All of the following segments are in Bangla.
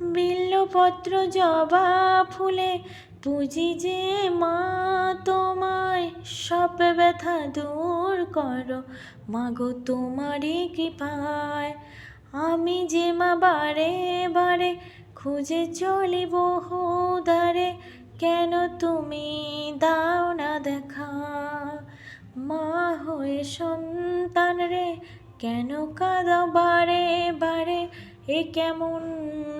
বিল্লপত্র জবা ফুলে পুজি যে মা তোমায় সব ব্যথা দূর করো। মাগো তোমারই কৃপায় আমি যে মা বারে বারে খুঁজে চলি বহু দ্বারে কেন তুমি দাও না দেখা? মা হয়ে সন্তান রে, কেন কাঁদাও বারে বারে? এ কেমন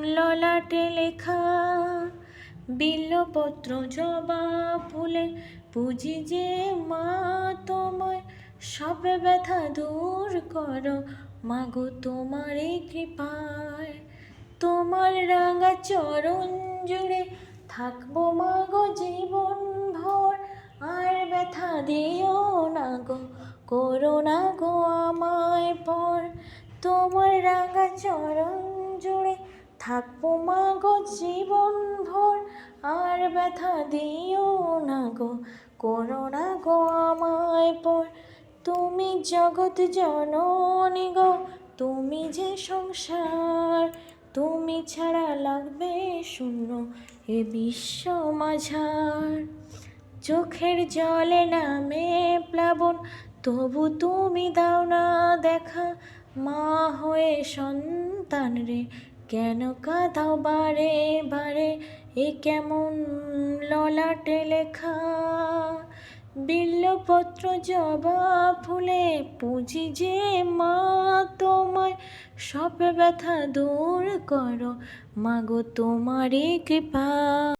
ললাটে লেখা? বিল্লপত্র জবা ফুলে পুজি যে মা তোমায়। সব ব্যথা দূর করো, মাগো তোমারই কৃপায়। তোমার রাঙা চরণ জুড়ে থাকব মাগো জীবন ভর। আর ব্যথা দিও না গো, করো না গো আমায় পর। তোমার রাঙা চরণ জুড়ে থাকব মাগো জীবন ভর। আর ব্যথা দিও না গো, করো না গো আমায় পর। তুমি জগৎ জননী গো, তুমি যে সংসার, তুমি ছাড়া লাগবে শূন্য এ বিশ্ব মাঝার। চোখের জলে নামে প্লাবন, তবু তুমি দাও না দেখা মা হয়ে সন্তান রে, কেন কাঁদাও বারে বারে? এ কেমন ললাটে লেখা? বিল্লপত্র জবা ফুলে পুঁজি যে মা তোমায়, সব ব্যথা দূর করো। মাগো তোমারই কৃপা।